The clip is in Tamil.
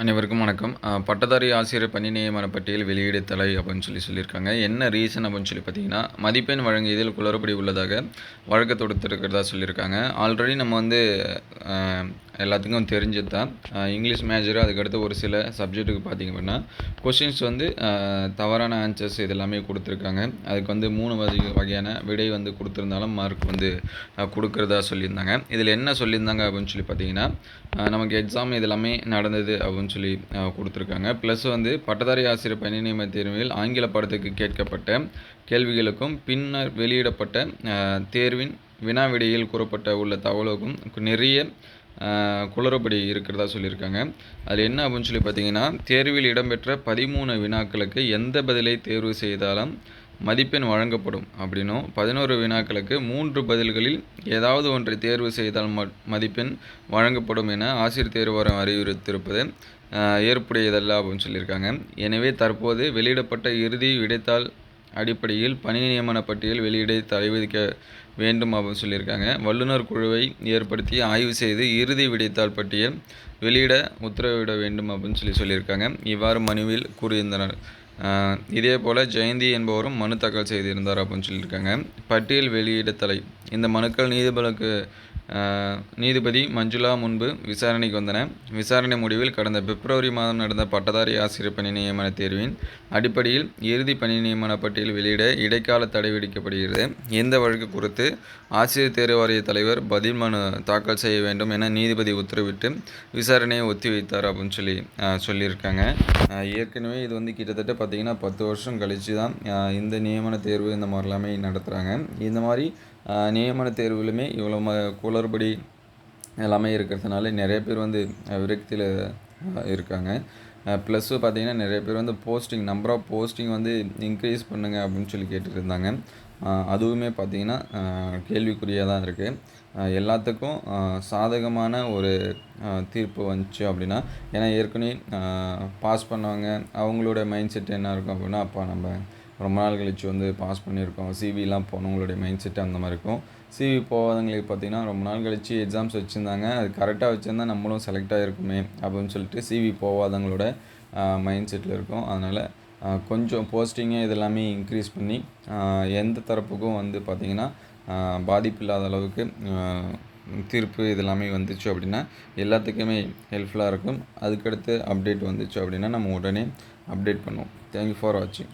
அனைவருக்கும் வணக்கம். பட்டதாரி ஆசிரியர் பணி நியமன பட்டியல் வெளியீடு தலை அப்படின்னு சொல்லி சொல்லியிருக்காங்க. என்ன ரீசன் அப்படின்னு சொல்லி பார்த்தீங்கன்னா மதிப்பெண் வழங்கியதில் குளறுபடி உள்ளதாக வழக்கு தொடுத்திருக்கிறதா சொல்லியிருக்காங்க. ஆல்ரெடி நம்ம வந்து எல்லாத்துக்கும் தெரிஞ்சது தான். இங்கிலீஷ் மேஜர் அதுக்கடுத்து ஒரு சில சப்ஜெக்ட்டுக்கு பார்த்தீங்க அப்படின்னா கொஷின்ஸ் வந்து தவறான ஆன்சர்ஸ் இது எல்லாமே கொடுத்துருக்காங்க. அதுக்கு வந்து மூணு வகை வகையான விடை வந்து கொடுத்துருந்தாலும் மார்க் வந்து கொடுக்குறதா சொல்லியிருந்தாங்க. இதில் என்ன சொல்லியிருந்தாங்க அப்படின்னு சொல்லி பார்த்தீங்கன்னா நமக்கு எக்ஸாம் இது எல்லாமே நடந்தது அப்படின்னு சொல்லி கொடுத்துருக்காங்க. ப்ளஸ் வந்து பட்டதாரி ஆசிரியர் பணி நியமன தேர்வில் ஆங்கில படத்துக்கு கேட்கப்பட்ட கேள்விகளுக்கும் பின்னர் வெளியிடப்பட்ட தேர்வின் வினா விடையில் கூறப்பட்ட உள்ள தகவலுக்கும் நிறைய குளறுபடி இருக்கிறதா சொல்லியிருக்காங்க. அதில் என்ன அப்படின்னு சொல்லி பார்த்தீங்கன்னா தேர்வில் இடம்பெற்ற பதிமூணு வினாக்களுக்கு எந்த பதிலை தேர்வு செய்தாலும் மதிப்பெண் வழங்கப்படும் அப்படின்னும் பதினோரு வினாக்களுக்கு மூன்று பதில்களில் ஏதாவது ஒன்றை தேர்வு செய்தால் ம மதிப்பெண் வழங்கப்படும் என ஆசிரியர் தேர்வாரம் அறிவுறுத்திருப்பது ஏற்புடையதல்ல அப்படின்னு சொல்லியிருக்காங்க. எனவே தற்போது வெளியிடப்பட்ட இறுதி விடைத்தாள் அடிப்படையில் பணி நியமன பட்டியல் வெளியிட தடை விதிக்க வேண்டும் அப்படின்னு சொல்லியிருக்காங்க. வல்லுநர் குழுவை ஏற்படுத்தி ஆய்வு செய்து இறுதி விடைத்தாள் பட்டியல் வெளியிட உத்தரவிட வேண்டும் அப்படின்னு சொல்லி சொல்லியிருக்காங்க. இவ்வாறு மனுவில் கூறியிருந்தனர். இதே போல் ஜெயந்தி என்பவரும் மனு தாக்கல் செய்திருந்தார் அப்படின்னு சொல்லியிருக்காங்க. பட்டியல் வெளியிட தலை இந்த மனுக்கள் நீதிபதிக்கு நீதிபதி மஞ்சுளா முன்பு விசாரணைக்கு வந்தன. விசாரணை முடிவில் கடந்த பிப்ரவரி மாதம் நடந்த பட்டதாரி ஆசிரியர் பணி நியமன தேர்வின் அடிப்படையில் இறுதி பணி நியமன பட்டியல் வெளியிட இடைக்கால தடை விதிக்கப்படுகிறது. இந்த வழக்கு குறித்து ஆசிரியர் தேர்வு வாரிய தலைவர் பதில் மனு தாக்கல் செய்ய வேண்டும் என நீதிபதி உத்தரவிட்டு விசாரணையை ஒத்திவைத்தார் அப்படின்னு சொல்லி சொல்லியிருக்காங்க. ஏற்கனவே இது வந்து கிட்டத்தட்ட பார்த்திங்கன்னா பத்து வருஷம் கழித்து தான் இந்த நியமன தேர்வு இந்த மாதிரிலாமே நடத்துகிறாங்க இந்த மாதிரி நியமன தேர்வுலுமே இவ்வளோ ம குளறுபடி எல்லாமே இருக்கிறதுனால நிறைய பேர் வந்து விரக்தியில் இருக்காங்க. ப்ளஸ்ஸு பார்த்திங்கன்னா நிறைய பேர் வந்து போஸ்டிங் நம்பர் ஆஃப் போஸ்டிங் வந்து இன்க்ரீஸ் பண்ணுங்க அப்படின்னு சொல்லி கேட்டுட்டு இருந்தாங்க. அதுவுமே பார்த்தீங்கன்னா கேள்விக்குறியாக தான் இருக்குது எல்லாத்துக்கும் சாதகமான ஒரு தீர்ப்பு வந்துச்சு அப்படின்னா ஏன்னா ஏற்கனவே பாஸ் பண்ணவங்க அவங்களோட மைண்ட் செட் என்ன இருக்கும் அப்படின்னா அப்பா நம்ம ரொம்ப நாள் கழிச்சு வந்து பாஸ் பண்ணியிருக்கோம். சிவிலாம் போனவங்களுடைய மைண்ட் செட் அந்த மாதிரி இருக்கும். சிவி போகாதவங்களுக்கு பார்த்தீங்கன்னா ரொம்ப நாள் கழிச்சு எக்ஸாம்ஸ் வச்சுருந்தாங்க. அது கரெக்டாக வச்சுருந்தா நம்மளும் செலக்ட் ஆகிருக்குமே அப்படின்னு சொல்லிட்டு சிவி போகாதவங்களோட மைண்ட் செட்டில் இருக்கும். அதனால் கொஞ்சம் போஸ்டிங்கு இதெல்லாமே இன்க்ரீஸ் பண்ணி எந்த தரப்புக்கும் வந்து பார்த்திங்கன்னா பாதிப்பு இல்லாத அளவுக்கு தீர்ப்பு இதெல்லாமே வந்துச்சு அப்படின்னா எல்லாத்துக்குமே ஹெல்ப்ஃபுல்லாக இருக்கும். அதுக்கடுத்து அப்டேட் வந்துச்சு அப்படின்னா நம்ம உடனே அப்டேட் பண்ணுவோம். தேங்க்யூ ஃபார் வாட்சிங்